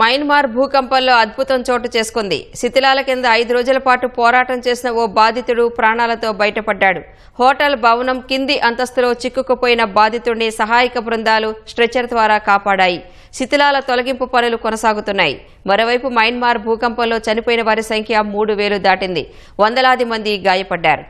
Myanmar భూకంపంలో అద్భుతం చోటు చేసుకుంది. శిథిలాల కింద ఐదు రోజుల పాటు పోరాటం చేసిన ఓ బాధితుడు ప్రాణాలతో బయటపడ్డాడు. హోటల్ భవనం కింది అంతస్తులో చిక్కుకుపోయిన బాధితుడిని సహాయక బృందాలు స్ట్రెచర్ ద్వారా కాపాడాయి. శిథిలాల తొలగింపు పనులు కొనసాగుతున్నాయి. మరోవైపు మయన్మార్ భూకంపంలో చనిపోయిన వారి సంఖ్య మూడు వేలు దాటింది. వందలాది మంది గాయపడ్డారు.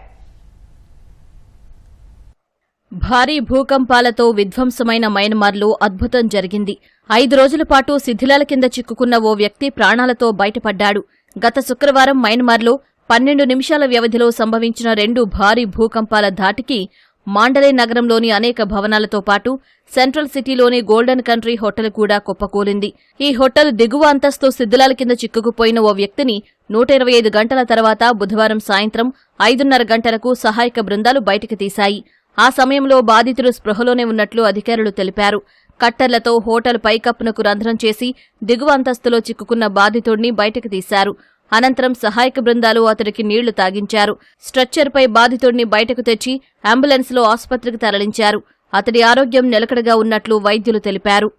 భారీ భూకంపాలతో విధ్వంసమైన మయన్మార్లో అద్భుతం జరిగింది. ఐదు రోజుల పాటు శిథిలాల కింద చిక్కుకున్న ఓ వ్యక్తి ప్రాణాలతో బయటపడ్డాడు. గత శుక్రవారం మయన్మార్లో పన్నెండు నిమిషాల వ్యవధిలో సంభవించిన రెండు భారీ భూకంపాల ధాటికి మాండలే నగరంలోని అనేక భవనాలతో పాటు సెంట్రల్ సిటీలోని గోల్డెన్ కంట్రీ హోటల్ కూడా కుప్పకూలింది. ఈ హోటల్ దిగువ అంతస్తు శిథిలాల కింద చిక్కుకుపోయిన ఓ వ్యక్తిని నూట ఇరవై ఐదు గంటల తర్వాత బుధవారం సాయంత్రం ఐదున్నర గంటలకు సహాయక బృందాలు బయటకు తీశాయి. ఆ సమయంలో బాధితుడు స్పృహలోనే ఉన్నట్లు అధికారులు తెలిపారు. కట్టర్లతో హోటల్ పైకప్పునకు రంధ్రం చేసి దిగువ అంతస్తులో చిక్కుకున్న బాధితుడిని బయటకు తీశారు. అనంతరం సహాయక బృందాలు అతడికి నీళ్ళు తాగించారు. స్ట్రెచ్చర్పై బాధితుడిని బయటకు తెచ్చి అంబులెన్స్లో ఆసుపత్రికి తరలించారు. అతడి ఆరోగ్యం నిలకడగా ఉన్నట్లు వైద్యులు తెలిపారు.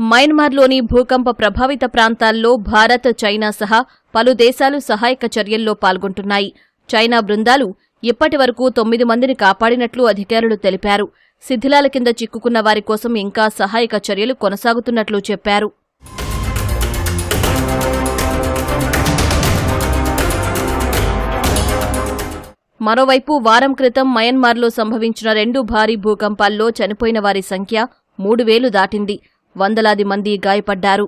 మయన్మార్లోని భూకంప ప్రభావిత ప్రాంతాల్లో భారత్ చైనా సహా పలు దేశాలు సహాయక చర్యల్లో పాల్గొంటున్నాయి. చైనా బృందాలు ఇప్పటి వరకు తొమ్మిది మందిని కాపాడినట్లు అధికారులు తెలిపారు. శిథిలాల కింద చిక్కుకున్న వారి కోసం ఇంకా సహాయక చర్యలు కొనసాగుతున్నట్లు చెప్పారు. మరోవైపు వారం క్రితం మయన్మార్లో సంభవించిన రెండు భారీ భూకంపాల్లో చనిపోయిన వారి సంఖ్య మూడు వేలు దాటింది. వందలాది మంది గాయపడ్డారు.